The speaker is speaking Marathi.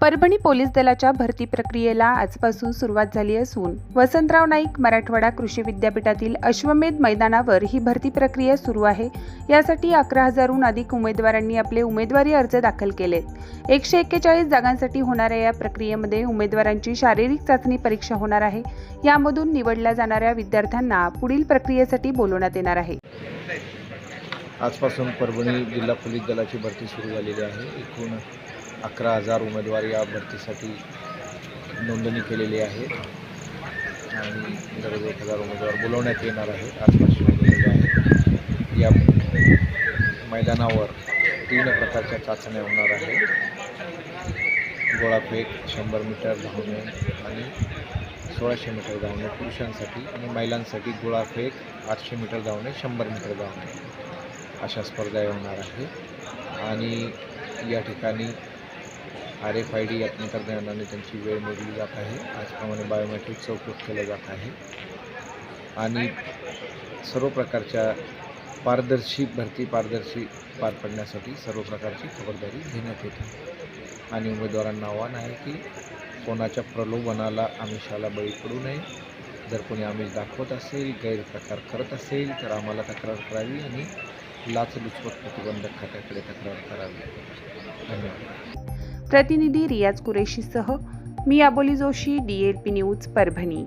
परभणी पोलीस दलाच्या भरती प्रक्रियेला आजपासून सुरुवात झाली असून वसंतराव नाईक मराठवाडा कृषी विद्यापीठातील अश्वमेध मैदानावर ही भरती प्रक्रिया सुरू आहे. यासाठी अकरा हजारहून अधिक उमेदवारांनी आपले उमेदवारी अर्ज दाखल केलेत. एकशे एक्केचाळीस जागांसाठी होणाऱ्या या प्रक्रियेमध्ये उमेदवारांची शारीरिक चाचणी परीक्षा होणार आहे. यामधून निवडल्या जाणाऱ्या विद्यार्थ्यांना पुढील प्रक्रियेसाठी बोलवण्यात येणार आहे. आजपासून परभणी जिल्हा पोलीस दलाची भरती सुरू झालेली आहे. एकूण अकरा हजार उमेदवार या भरतीसाठी नोंदणी केलेली आहे. आणि दररोज एक हजार उमेदवार बोलवण्यात येणार आहेत आजपासून नोंदवलेले आहेत या मैदानावर तीन प्रकारच्या चाचण्या होणार आहेत. गोळाफेक शंभर मीटर धावणे आणि सोळाशे मीटर धावणे पुरुषांसाठी आणि महिलांसाठी गोळाफेक आठशे मीटर धावणे शंभर मीटर धावणे. अशा स्पर्धा होणार आहे. आणि या ठिकाणी आर एफ आय डी या तंत्रज्ञानाने त्यांची वेळ मोजली जात आहे. आजप्रमाणे बायोमेट्रिक चौकट केलं जात आहे. आणि सर्व प्रकारच्या पारदर्शी भरती पारदर्शी पार पडण्यासाठी सर्व प्रकारची खबरदारी घेण्यात येते. आणि उमेदवारांना आव्हान आहे की कोणाच्या प्रलोभनाला आमिषाला बळी पडू नये. जर कोणी आमिष दाखवत असेल गैरप्रकार करत असेल तर आम्हाला तक्रार करावी आणि लाचलुचपत प्रतिबंधक खात्याकडे तक्रार करावी. धन्यवाद. प्रतिनिधी रियाज कुरेशीसह मी Aboli Joshi D L P news Parbhani.